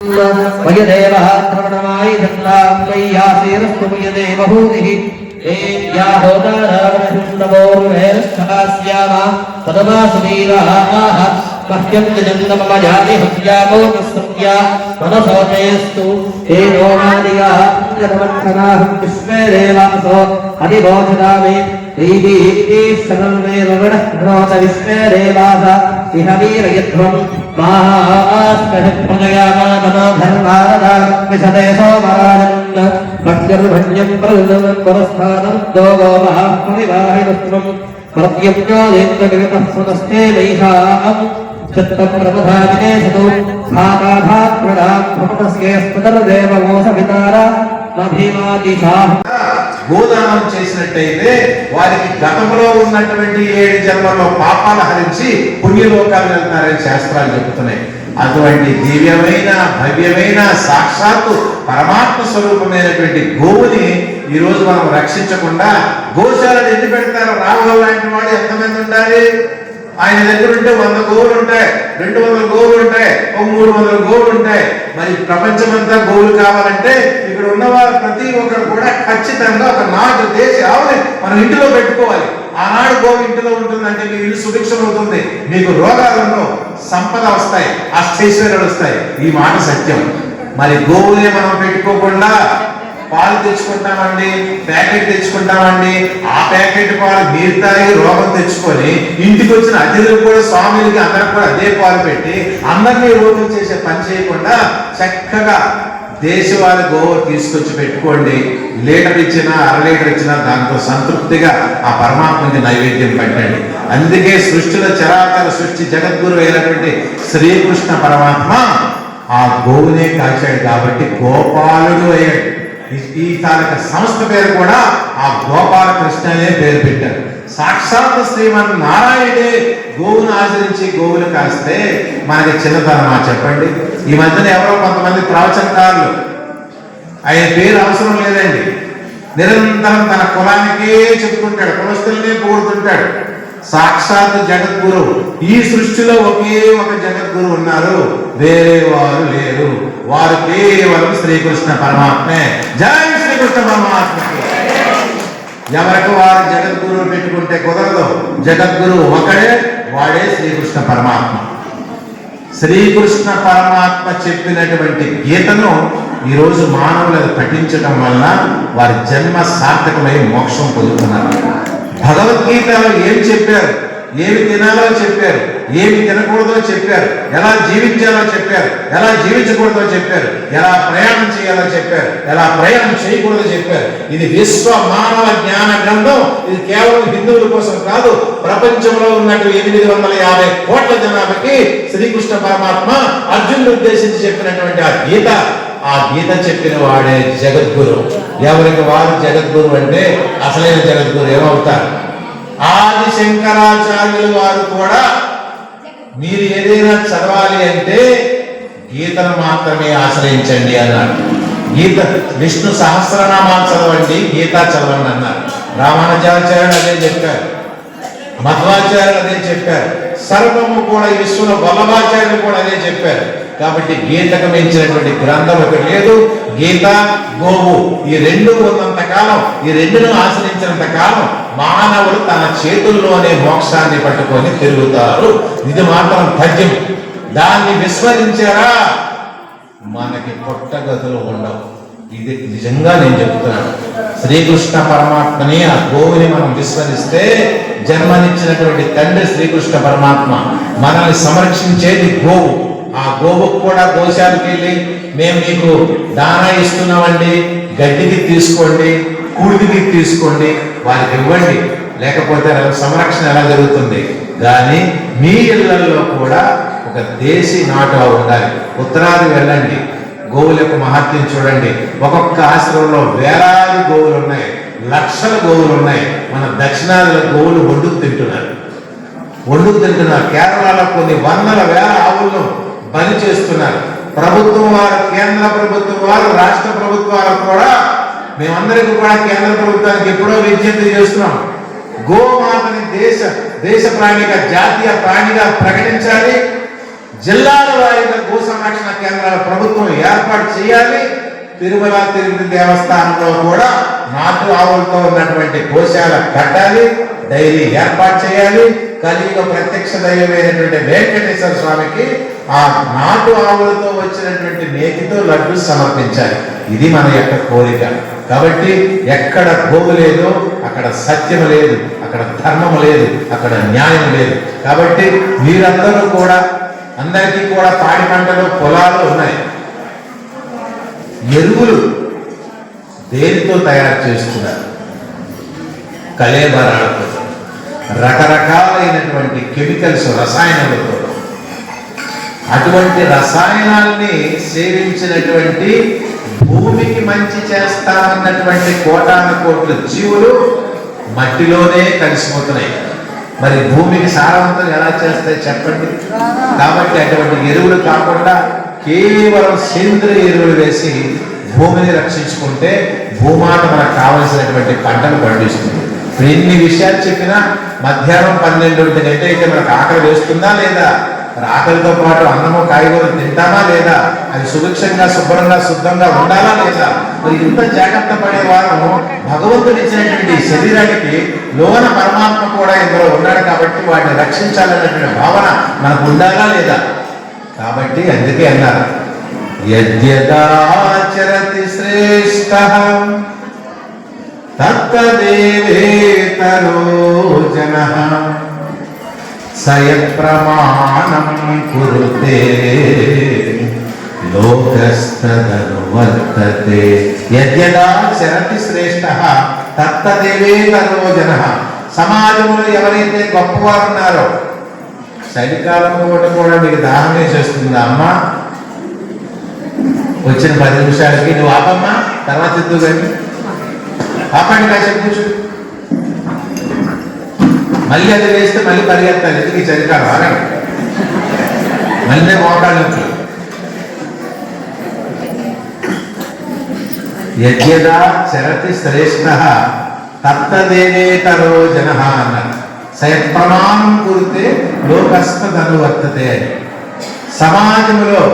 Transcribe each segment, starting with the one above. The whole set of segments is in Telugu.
वयदेवः श्रवणमायि धन्नां वैयासेरस्तु वयदेव भूतिः या होदारावणशुन्दवोर्वेरस्थास्याम तदमासुवीराः मह्यं जन्म मम जाति हत्यामो न सत्या मनसोचयस्तु हे नो मादिया जनमन्थनाहं विश्वे देवासो अधिबोधदामि दैवीः सर्वमेवगणः विश्वे देवास ప్రపధాదినే సదు భాగాభాత్మడా భవతస్యేస్తర్దేవ మోసవితార మభీమాదిశాః గోదానం చేసినట్టయితే వారికి గతంలో ఉన్నటువంటి ఏడు జన్మల్లో పాపాలు హరించి పుణ్యలోకాలు వెళ్తారని శాస్త్రాలు చెబుతున్నాయి. అటువంటి దివ్యమైన భవ్యమైన సాక్షాత్తు పరమాత్మ స్వరూపమైనటువంటి గోవుని ఈ రోజు మనం రక్షించకుండా గోశాలను ఎన్ని పెడతారు రాహుల్ లాంటి వాడు ఎంతమంది ఉండాలి? ఆయన దగ్గర ఉంటే వంద గోవులు ఉంటాయి రెండు వందల గోవులు ఉంటాయి ఒక మూడు వందల గోవులు ఉంటాయి. మరి ప్రపంచమంతా గోవులు కావాలంటే ఇక్కడ ఉన్న ప్రతి ఒక్కరు కూడా ఖచ్చితంగా ఒక నాటు దేశ ఆవుని మనం ఇంటిలో పెట్టుకోవాలి. ఆనాడు గోవు ఇంటిలో ఉంటుందంటే మీ ఇల్లు సుభిక్షం అవుతుంది మీకు రోగాలను సంపద వస్తాయి అష్టైశ్వర్యాలు వస్తాయి. ఈ మాట సత్యం. మరి గోవులే మనం పెట్టుకోకుండా పాలు తెచ్చుకుంటామండి ప్యాకెట్ తెచ్చుకుంటామండి. ఆ ప్యాకెట్ పాలు మీరు తాగి రోగం తెచ్చుకొని ఇంటికి వచ్చిన అతిథులు కూడా స్వామికి అందరికి కూడా అదే పాలు పెట్టి అందరినీ రోగం చేసే పని చేయకుండా చక్కగా దేశవాళి గోవు తీసుకొచ్చి పెట్టుకోండి. లీటర్ ఇచ్చినా అర లీటర్ ఇచ్చినా దాంతో సంతృప్తిగా ఆ పరమాత్మకి నైవేద్యం పెట్టండి. అందుకే సృష్టిలో చరాచర సృష్టి జగద్గురు అయినటువంటి శ్రీకృష్ణ పరమాత్మ ఆ గోవునే కాచాడు కాబట్టి గోపాలుడు అయ్యాడు. ఈ- తాలూక సంస్థ పేరు కూడా ఆ గోపాలకృష్ణనే పేరు పెట్టారు. సాక్షాత్ శ్రీమన్ నారాయణే గోవును ఆచరించి గోవులు కాస్తే మనకి చిన్నతనమా చెప్పండి. ఈ మధ్యన ఎవరో కొంతమంది ప్రవచనకారులు ఆయన పేరు అవసరం లేదండి. నిరంతరం తన కులానికే చెప్పుకుంటాడు కులస్తులనే పొగుడుతుంటాడు. సాక్షాత్ జగద్గురు. ఈ సృష్టిలో ఒకే ఒక జగద్గురు ఉన్నారు. వేరే వారు లేరు. వారు కేవలం శ్రీకృష్ణ పరమాత్మే. జై శ్రీకృష్ణ పరమాత్మకి. ఎవరికి వారు జగద్గురువు పెట్టుకుంటే కుదరదు. జగద్గురు ఒకడే వాడే శ్రీకృష్ణ పరమాత్మ. శ్రీకృష్ణ పరమాత్మ చెప్పినటువంటి గీతను ఈరోజు మానవులు పఠించడం వలన వారి జన్మ సార్థకమై మోక్షం పొందుతున్నారు. భగవద్గీతలో ఏం చెప్పారు? ఏమి తినాలో చెప్పారు? ఏమి తినకూడదో చెప్పారు? ఎలా జీవించాలో చెప్పారు? ఎలా జీవించకూడదో చెప్పారు? ఎలా ప్రయాణం చేయాలో చెప్పారు? ఎలా ప్రయాణం చేయకూడదో చెప్పారు? ఇది విశ్వ మానవ జ్ఞాన గ్రంథం. ఇది కేవలం హిందువుల కోసం కాదు ప్రపంచంలో ఉన్నట్టు ఎనిమిది వందల యాభై కోట్ల జనాభాకి శ్రీకృష్ణ పరమాత్మ అర్జునుడు ఉద్దేశించి చెప్పినటువంటి ఆ గీత ఆ గీత చెప్పిన వాడే జగద్గురు. ఎవరికి వారు జగద్గురు అంటే అసలైన జగద్గురు ఏమవుతారు? ఆది శంకరాచార్యులు వారు కూడా మీరు ఏదైనా చదవాలి అంటే గీతను మాత్రమే ఆశ్రయించండి అన్నాడు గీత విష్ణు సహస్రనామాలు చదవండి గీత చదవండి అన్నారు. రామానుజాచార్యుడు అదే చెప్పారు. మధ్వాచార్యులు అదే చెప్పారు. సర్వము కూడా ఈ విశ్వంలో వల్లభాచార్యులు కూడా అదే చెప్పారు. కాబట్టి గీతకు మించినటువంటి గ్రంథం ఒకటి లేదు. గీత గోవు ఈ రెండు ఉన్నంత కాలం ఈ రెండును ఆశ్రయించినంత కాలం మానవుడు తన చేతుల్లోనే మోక్షాన్ని పట్టుకొని తిరుగుతారు. ఇది మాత్రం పద్యం దాన్ని విస్మరించారా? మనకి పుట్టగతులు ఉండవు. ఇది నిజంగా నేను చెప్తున్నాను. శ్రీకృష్ణ పరమాత్మని ఆ గోవుని మనం విస్మరిస్తే జన్మనిచ్చినటువంటి తండ్రి శ్రీకృష్ణ పరమాత్మ మనల్ని సంరక్షించేది గోవు. ఆ గోవుకు కూడా గోశాలకు వెళ్ళి మేము మీకు దానా ఇస్తున్నామండి గడ్డికి తీసుకోండి కూడికి తీసుకోండి వారికి ఇవ్వండి. లేకపోతే సంరక్షణ ఎలా జరుగుతుంది? కానీ మీ ఇళ్ళలో కూడా ఒక దేశీ నాటు ఉండాలి. ఉత్తరాది వెళ్ళండి. గోవుల యొక్క మహత్యం చూడండి. ఒక్కొక్క ఆశ్రమంలో వేలాది గోవులు ఉన్నాయి. లక్షల గోవులు ఉన్నాయి. మన దక్షిణాదిలో గోవులు వండుకు తింటున్నారు. వండుకు తింటున్నారు. కేరళలో కొన్ని వందల వేల ఆవులను బలి చేస్తున్నారు. ప్రభుత్వం వారు కేంద్ర ప్రభుత్వం వారు రాష్ట్ర ప్రభుత్వాలు కూడా మేమందరికీ కూడా కేంద్ర ప్రభుత్వానికి ఎప్పుడో విజ్ఞప్తి చేస్తున్నాం. గోమాతని దేశ దేశ ప్రాణిగా జాతీయ ప్రాణిగా ప్రకటించాలి. జిల్లాల వారీగా గో సంరక్షణ కేంద్రాల ప్రభుత్వం ఏర్పాటు చేయాలి. తిరుమల తిరుపతి దేవస్థానంలో కూడా నాటు ఆవులతో ఉన్నటువంటి గోశాల కట్టాలి. డైరీ ఏర్పాటు చేయాలి. కలియుగ ప్రత్యక్ష దైవమైనటువంటి వెంకటేశ్వర స్వామికి ఆ నాటు ఆవులతో వచ్చినటువంటి నేతితో లడ్డు సమర్పించాలి. ఇది మన యొక్క కోరిక. కాబట్టి ఎక్కడ భూమి లేదు అక్కడ సత్యం లేదు అక్కడ ధర్మం లేదు అక్కడ న్యాయం లేదు. కాబట్టి మీరందరూ కూడా అందరికీ కూడా పాడి పంటలు పొలాలు ఉన్నాయి. ఎరువులు దేనితో తయారు చేస్తున్నారు? కళేబరాలతో. రకరకాలైనటువంటి కెమికల్స్ రసాయనాలతో. అటువంటి రసాయనాల్ని సేవించినటువంటి భూమికి మంచి చేస్తామన్నటువంటి కోటాను కోట్ల జీవులు మట్టిలోనే కలిసిపోతున్నాయి. మరి భూమికి సారవంతం ఎలా చేస్తాయి చెప్పండి? కాబట్టి అటువంటి ఎరువులు కాకుండా కేవలం సేంద్రియ ఎరువులు వేసి భూమిని రక్షించుకుంటే భూమాత మనకు కావలసినటువంటి పంటలు పండిస్తుంది. ఎన్ని విషయాలు చెప్పినా మధ్యాహ్నం పన్నెండు గంట అయితే మనకు ఆకలి వేస్తుందా లేదా? మరి ఆకలితో పాటు అన్నము కాయగూరలు తింటామా లేదా? అది సుభిక్షంగా శుభ్రంగా శుద్ధంగా ఉండాలా లేదా? మరి ఇంత జాగ్రత్త పడేవారు భగవంతుడు ఇచ్చినటువంటి శరీరానికి లోన పరమాత్మ కూడా ఇందులో ఉన్నాడు కాబట్టి వాటిని రక్షించాలన్నటువంటి భావన మనకు ఉండాలా లేదా? కాబట్టి అందుకే అన్నారు యద్యదాచరతి శ్రేష్ఠ తత్తదేవేతరో జన సయత్ప్రమాణం కురుతే లోకస్తదను యద్యదా చరతి శ్రేష్ఠ తత్తదేవేతరో జన సమాజంలో ఎవరైతే గొప్పవారు ఉన్నారో చలికాలం పూట కూడా నీకు దాహం వేసేస్తుందా అమ్మా. వచ్చిన పది నిమిషాలకి నువ్వు ఆపమ్మా తర్వాత ఎద్దు కానీ ఆపండి కాసేపు కూర్చో. మళ్ళీ అది వేస్తే మళ్ళీ పరిగెత్తాలి. ఎందుకు ఈ చలికాలం ఆగండి మళ్ళీ మోకాళ్ళు యజ్ఞదా చరతి శ్రేష్ఠ తత్తదేనేతరో జన అన్నారు సయత్ప్రమాణం కురితే లోకస్తదను వర్తతే అని. సమాజంలో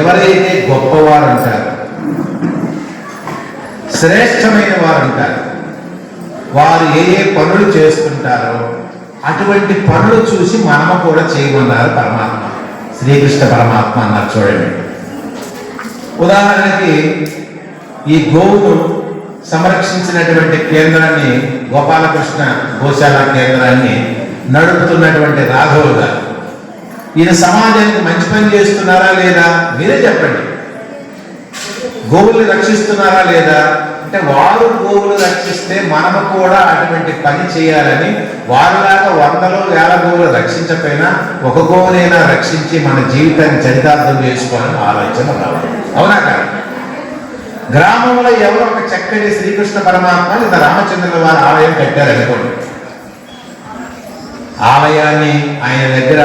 ఎవరైతే గొప్పవారు అంటారు శ్రేష్టమైన వారు అంటారు వారు ఏ ఏ పనులు చేస్తుంటారో అటువంటి పనులు చూసి మనము కూడా చేయమన్నారు పరమాత్మ. శ్రీకృష్ణ పరమాత్మ అన్నారు చూడండి. ఉదాహరణకి ఈ గోవును సంరక్షించినటువంటి కేంద్రాన్ని గోపాలకృష్ణ గోశాల కేంద్రాన్ని నడుపుతున్నటువంటి రాఘవ గారు. ఈయన సమాజానికి మంచి పని చేస్తున్నారా లేదా? మీరే చెప్పండి. గోవుల్ని రక్షిస్తున్నారా లేదా? అంటే వారు గోవులు రక్షిస్తే మనము కూడా అటువంటి పని చేయాలని వారిలాగా వందలో వేల గోవులు రక్షించకపోయినా ఒక గోవునైనా రక్షించి మన జీవితాన్ని చరితార్థం చేసుకోవాలని ఆలోచన రావాలి అవునా కాదు? గ్రామంలో ఎవరో ఒక చక్కటి శ్రీకృష్ణ పరమాత్మ లేదా రామచంద్రుల వారి ఆలయం కట్టారనుకోండి. ఆలయాన్ని ఆయన దగ్గర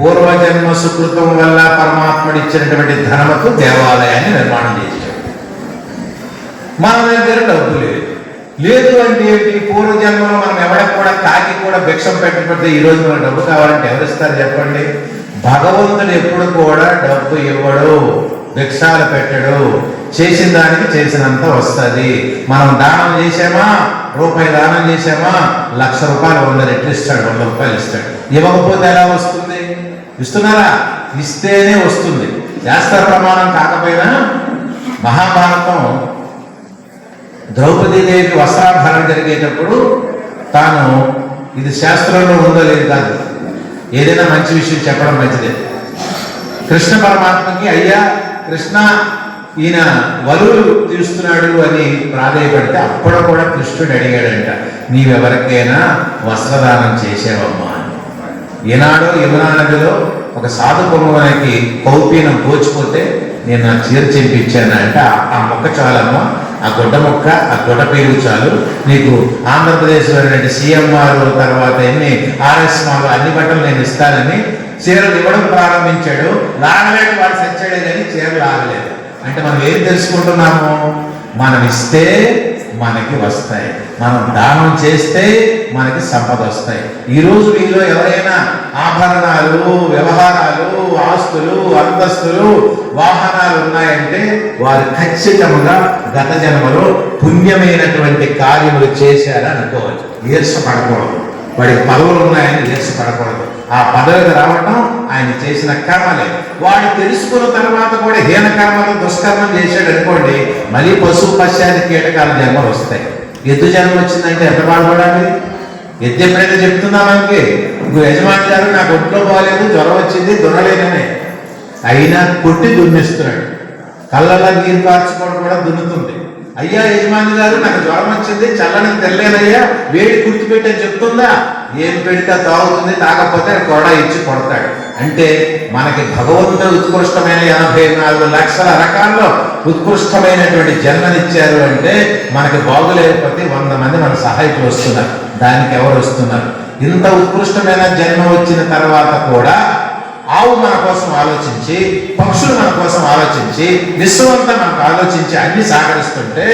పూర్వజన్మ సుకృతం వల్ల పరమాత్ముడు ఇచ్చినటువంటి ధనముకు దేవాలయాన్ని నిర్మాణం చేశారు. మన దగ్గర డబ్బు లేదు. లేదు అంటే ఏంటి? పూర్వజన్మలో మనం ఎవరికి కూడా కాకి కూడా భిక్షం పెట్టబడితే ఈ రోజు డబ్బు కావాలంటే ఎవరిస్తారు చెప్పండి? భగవంతుడు ఎప్పుడు కూడా డబ్బు ఇవ్వడు భిక్షాలు పెట్టడు. చేసిన దానికి చేసినంత వస్తుంది. మనం దానం చేసామా రూపాయి దానం చేసామా లక్ష రూపాయలు వంద రెట్లు ఇస్తాడు వంద రూపాయలు ఇస్తాడు. ఇవ్వకపోతే ఎలా వస్తుంది? ఇస్తున్నారా? ఇస్తేనే వస్తుంది. శాస్త్ర ప్రమాణం కాకపోయినా మహాభారతం ద్రౌపదీదేవికి వస్త్రాభరణ జరిగేటప్పుడు తాను ఇది శాస్త్రంలో ఉందో లేదు కాదు. ఏదైనా మంచి విషయం చెప్పడం మంచిదే. కృష్ణ పరమాత్మకి అయ్యా కృష్ణ ఈయన వలువులు తీస్తున్నాడు అని ప్రాధేయపడితే అప్పుడు కూడా కృష్ణుడు అడిగాడంట నీవెవరికైనా వస్త్రదానం చేసావమ్మా అని. ఈనాడు నదిలో ఒక సాధు కుటుంబానికి కౌపీనం పోచిపోతే నేను నా చీర చెంపించాను అంటే ఆ- ఆ మొక్క చాలమ్మా ఆ గుడ్డ మొక్క ఆ గుడ్డ పేరు చాలు. నీకు ఆంధ్రప్రదేశ్లో సీఎంఆర్ తర్వాత ఎన్ని ఆర్ఎస్ మాలు అన్ని బట్టలు నేను ఇస్తానని చీరలు ఇవ్వడం ప్రారంభించాడు. లాగలేక వాడు సచ్చాడే కానీ చీరలు లాగలేదు అంటే మనం ఏం తెలుసుకుంటున్నాము? మనం ఇస్తే మనకి వస్తాయి. మనం దానం చేస్తే మనకి సంపద వస్తాయి. ఈ రోజు మీలో ఎవరైనా ఆభరణాలు వ్యవహారాలు ఆస్తులు అంతస్తులు వాహనాలు ఉన్నాయంటే వారు ఖచ్చితంగా గత జన్మలో పుణ్యమైనటువంటి కార్యములు చేశారని అనుకోవాలి ఈర్షపడకూడదు వాడికి పదవులు ఉన్నాయని ఈర్షపడకూడదు ఆ పదవికి రావటం ఆయన చేసిన కర్మలే. వాడు తెలుసుకున్న తర్వాత కూడా హీన కర్మలు దుష్కర్మం చేశాడు అనుకోండి మళ్ళీ పశు పశ్చాది కీటకాల జన్మలు వస్తాయి. ఎద్దు జన్మ వచ్చిందంటే ఎంత బాధపడాలి? ఎద్దు ఎప్పుడైతే చెప్తున్నా మనకి నువ్వు యజమాని గారు నాకు ఒంట్లో బాగాలేదు జ్వరం వచ్చింది దున్నలేననే. అయినా కొట్టి దున్నిస్తున్నాడు. కళ్ళల్లో నీరు కార్చుకోవడం కూడా దున్నుతుంది. అయ్యా యజమాని గారు నాకు జ్వరం వచ్చింది చల్లని తెల్లేనయ్యా వేడి కుర్తిపెట్టని చెప్తుందా? ఏం పెడితే తాగుతుంది తాగకపోతే కొడ ఇచ్చి కొడతాడు. అంటే మనకి భగవంతుడు ఉత్కృష్టమైన ఎనభై నాలుగు లక్షల రకాల్లో ఉత్కృష్టమైనటువంటి జన్మనిచ్చారు అంటే మనకి బాగులేకపోతే వంద మంది మన సహాయకులు వస్తున్నారు. దానికి ఎవరు వస్తున్నారు? ఇంత ఉత్కృష్టమైన జన్మ వచ్చిన తర్వాత కూడా ఆవు మన కోసం ఆలోచించి పక్షులు మన కోసం ఆలోచించి విశ్వమంతా మనకు ఆలోచించి అన్ని సహకరిస్తుంటే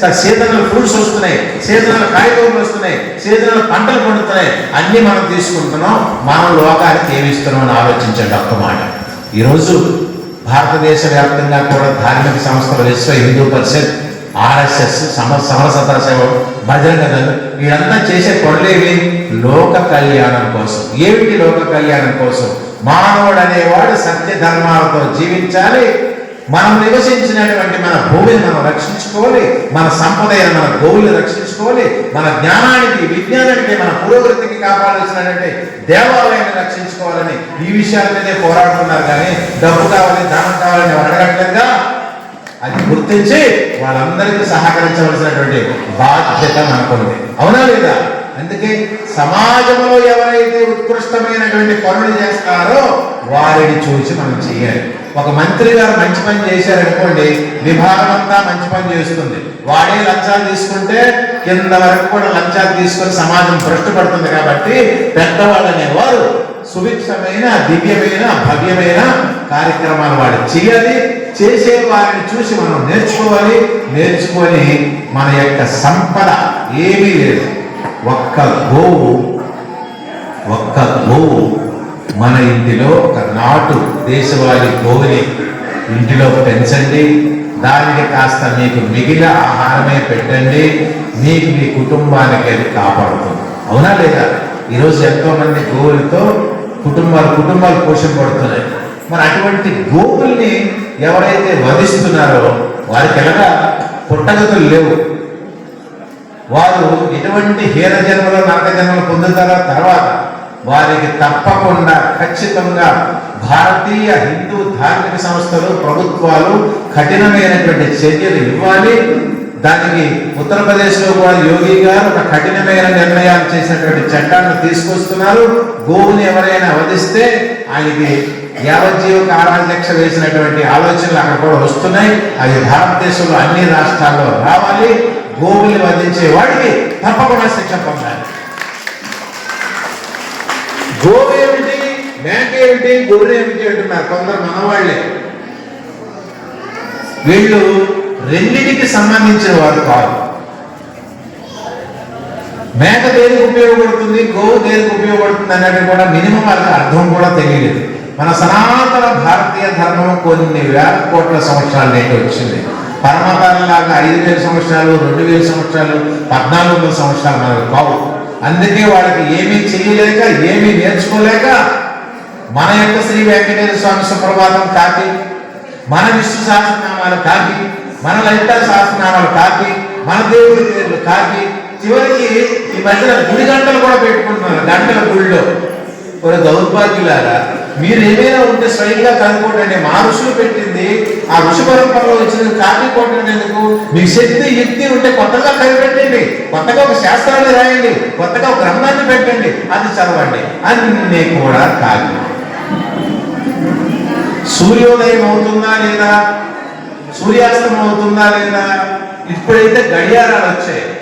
స- సీజనల్ ఫ్రూట్స్ వస్తున్నాయి సీజనల్ కాయగూరలు వస్తున్నాయి సీజనల్ పంటలు పండుతున్నాయి అన్ని మనం తీసుకుంటున్నాం మనం లోకానికి ఏమి ఇస్తున్నాం అని ఆలోచించండి ఒక్క మాట. ఈరోజు భారతదేశ వ్యాప్తంగా కూడా ధార్మిక సంస్థలు విశ్వ హిందూ పరిషత్ ఆర్ఎస్ఎస్ సమ సమరసత సేవ భజన దళం వీళ్ళంతా చేసే పనులేవి లోక కళ్యాణం కోసం. ఏమిటి లోక కళ్యాణం కోసం? మానవుడు అనేవాడు సత్య ధర్మాలతో జీవించాలి. మనం నివసించినటువంటి మన భూమిని మనం రక్షించుకోవాలి మన సంపద అయిన మన గోవుల్ని రక్షించుకోవాలి మన జ్ఞానానికి విజ్ఞానానికి మన పురోగతికి కాపాడాల్సినటువంటి దేవాలయాన్ని రక్షించుకోవాలని ఈ విషయాల మీదే పోరాడుతున్నారు. కానీ డబ్బు కావాలి దానం కావాలని అడగట్లేదుగా? అది గుర్తించి వాళ్ళందరికీ సహకరించవలసినటువంటి బాధ్యత మనకుంది. అవునా లేదా? అందుకే సమాజంలో ఎవరైతే ఉత్కృష్టమైనటువంటి పనులు చేస్తారో వారిని చూసి మనం చేయాలి. ఒక మంత్రి గారు మంచి పని చేశారనుకోండి విభాగం అంతా మంచి పని చేస్తుంది. వాడే లంచాలు తీసుకుంటే కింద వరకు కూడా లంచాలు తీసుకొని సమాజం భ్రష్టుపడుతుంది కాబట్టి పెద్దవాళ్ళు అనేవారు సుభిక్షమైన దివ్యమైన భవ్యమైన కార్యక్రమాలు వాడు చేయాలి. చేసే వారిని చూసి మనం నేర్చుకోవాలి. నేర్చుకొని మన యొక్క సంపద ఏమీ లేదు. ఒక్క గోవు ఒక్క గోవు మన ఇంటిలో ఒక నాటు దేశవాళీ గోవిని ఇంటిలో పెంచండి. దానికి కాస్త మీకు మిగిలిన ఆహారమే పెట్టండి. మీకు మీ కుటుంబానికి అది కాపాడుతుంది. అవునా లేదా? ఈరోజు ఎంతో మంది గోవులతో కుటుంబాలు కుటుంబాలు పోషణపడుతున్నాయి మరి అటువంటి గోవుల్ని ఎవరైతే వధిస్తున్నారో వారికి ఎలాగా పుట్టగతులు లేవు. వారు ఎటువంటి హీన జన్మలో నరక జన్మలు పొందుతారో తర్వాత వారికి తప్పకుండా ఖచ్చితంగా భారతీయ హిందూ ధార్మిక సంస్థలు ప్రభుత్వాలు కఠినమైనటువంటి చర్యలు ఇవ్వాలి. దానికి ఉత్తరప్రదేశ్లో కూడా యోగి గారు ఒక కఠినమైన నిర్ణయాలు చేసినటువంటి చట్టాలను తీసుకొస్తున్నారు. గోవుని ఎవరైనా వధిస్తే ఆయనకి యావజ్జీవ కారాధ్యక్ష వేసినటువంటి ఆలోచనలు అక్కడ కూడా వస్తున్నాయి. అవి భారతదేశంలో అన్ని రాష్ట్రాల్లో రావాలి. గోవుల్ని వధించే వాడికి తప్పకుండా శిక్ష పొందాలి. గోవి ఏమిటి? మేక ఏమిటి? గొర్రె ఏమిటి అంటున్నారు. కొందరు మనవాళ్ళే. వీళ్ళు రెండింటికి సంబంధించిన వారు కాదు. మేక దేనికి ఉపయోగపడుతుంది? గోవు దేనికి ఉపయోగపడుతుంది అనేది కూడా మినిమం వాళ్ళకి అర్థం కూడా తెలియలేదు. మన సనాతన భారతీయ ధర్మం కొన్ని వేల కోట్ల సంవత్సరాల నేటి వచ్చింది. పరమకాలంలాగా ఐదు వేల సంవత్సరాలు రెండు వేల సంవత్సరాలు పద్నాలుగు వందల సంవత్సరాలు మనకు కావు. అందుకే వాళ్ళకి ఏమీ చేయలేక ఏమీ నేర్చుకోలేక మన యొక్క శ్రీ వెంకటేశ్వర స్వామి సుప్రభాతం కాకి మన విష్ణు సహస్రనామాలు కాకి మన లలిత సహస్రనామాలు కాకి మన దేవుడి పేర్లు కాకి చివరికి ఈ మధ్యన గుడి గంటలు కూడా పెట్టుకుంటున్నారు గంటల గుడిలో ఒక దౌర్భాగ్యులారా మీరు ఏమైనా ఉంటే స్వయంగా కనుక్కోండి. మా ఋషులు పెట్టింది ఆ ఋషి వచ్చిన కాపీ కొట్టండి మీ శక్తి యుక్తి ఉంటే కొత్తగా కనిపెట్టండి కొత్తగా ఒక శాస్త్రాన్ని రాయండి. కొత్తగా ఒక గ్రంథాన్ని పెట్టండి. అది చదవండి. అన్నీ కూడా కాదు. సూర్యోదయం అవుతుందా లేదా? సూర్యాస్తమం అవుతుందా లేదా? ఇప్పుడైతే గడియారాలు వచ్చాయి.